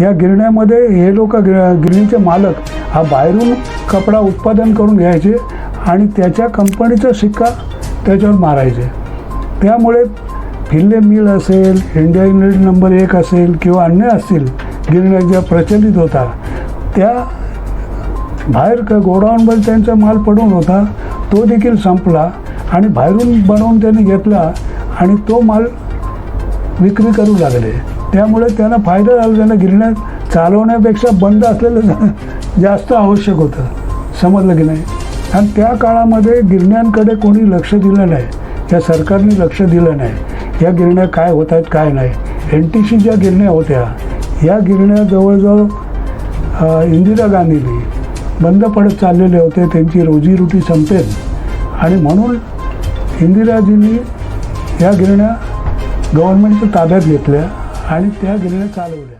या गिरण्यामध्ये हे लोक गिरणीचे मालक हा बाहेरून कपडा उत्पादन करून घ्यायचे आणि त्याच्या कंपनीचा शिक्का त्याच्यावर मारायचे. त्यामुळे फिल्ले मिल असेल इंडिया युनिट नंबर एक असेल किंवा अन्य असतील गिरण्या ज्या प्रचलित होता त्या बाहेर क गोडाऊनमध्ये त्यांचा माल पडून होता तो देखील संपला आणि बाहेरून बनवून त्यांनी घेतला आणि तो माल विक्री करू लागले. त्यामुळे त्यांना फायदा झाला त्यांना गिरण्या चालवण्यापेक्षा बंद असलेलं जास्त आवश्यक होतं. समजलं की नाही? आणि त्या काळामध्ये गिरण्यांकडे कोणी लक्ष दिलं नाही. या सरकारने लक्ष दिलं नाही. या गिरण्या काय होत आहेत काय नाही. एन टी सी ज्या गिरण्या होत्या या गिरण्या जवळजवळ इंदिरा गांधींनी बंद पडत चाललेले होते. त्यांची रोजीरोटी संपेल. आणि म्हणून इंदिराजींनी या गिरण्या गव्हर्नमेंटच्या ताब्यात घेतल्या. आणि त्या गिरण्या चालवल्या